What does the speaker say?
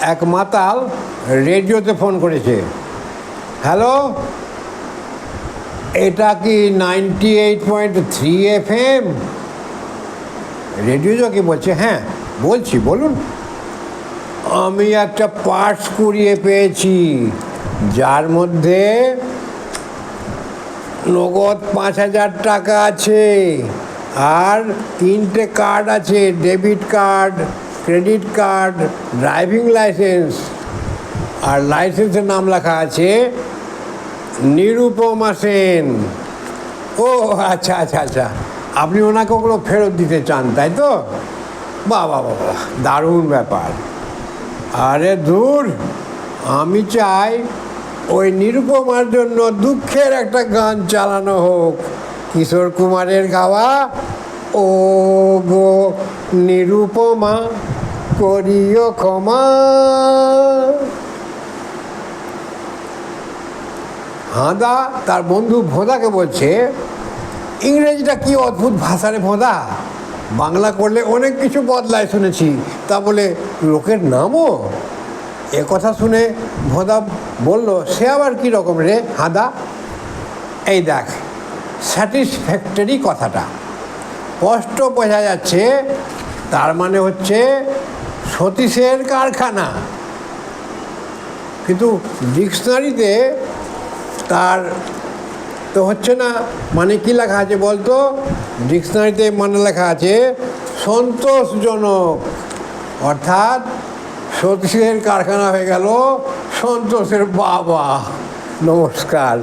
এক মাতাল রেডিওতে ফোন করেছে। হ্যালো? এটা কি ninety eight point three F M? Radio jockey বলছে হ্যাঁ বলছি, বলুন। আমি একটা পার্স কুড়িয়ে পেয়েছি, যার মধ্যে নগদ পাঁচ হাজার টাকা আছে, আর তিনটে কার্ড আছে, debit card. Credit card driving licence আর লাইসেন্সের নাম লেখা আছে নিরুপমা সেন। ও আচ্ছা আচ্ছা আচ্ছা। আপনি ওনাকে ওগুলো ফেরত দিতে চান তাই তো? বাহ বাহ, দারুণ ব্যাপার। আরে দূর আমি চাই ওই নিরুপমার জন্য দুঃখের একটা গান চালানো হোক। কিশোর কুমারের গাওয়া ও গো নিরুপমা। করিও ক্ষমা। হাঁদা, তার বন্ধু ভোঁদাকে বলছে, ইংরেজিটা কি অদ্ভুত ভাষা রে ভোঁদা? বাংলা করলে অনেক কিছু বদলায় শুনেছি। তা বলে, লোকের নামও? এ কথা শুনে ভোঁদা বলল, সে আবার কী রকম রে হাঁদা? এই দেখ স্যাটিসফ্যাক্টরি কথাটা। স্পষ্ট বোঝা যাচ্ছে, তার মানে হচ্ছে সতীশের কারখানা। কিন্তু ডিকশনারিতে তার তো হচ্ছে না মানে কি লেখা আছে বলতো? ডিকশনারিতে মানে লেখা আছে, সন্তোষজনক। অর্থাৎ সতীশের কারখানা হয়ে গেল সন্তোষের বাবা। নমস্কার।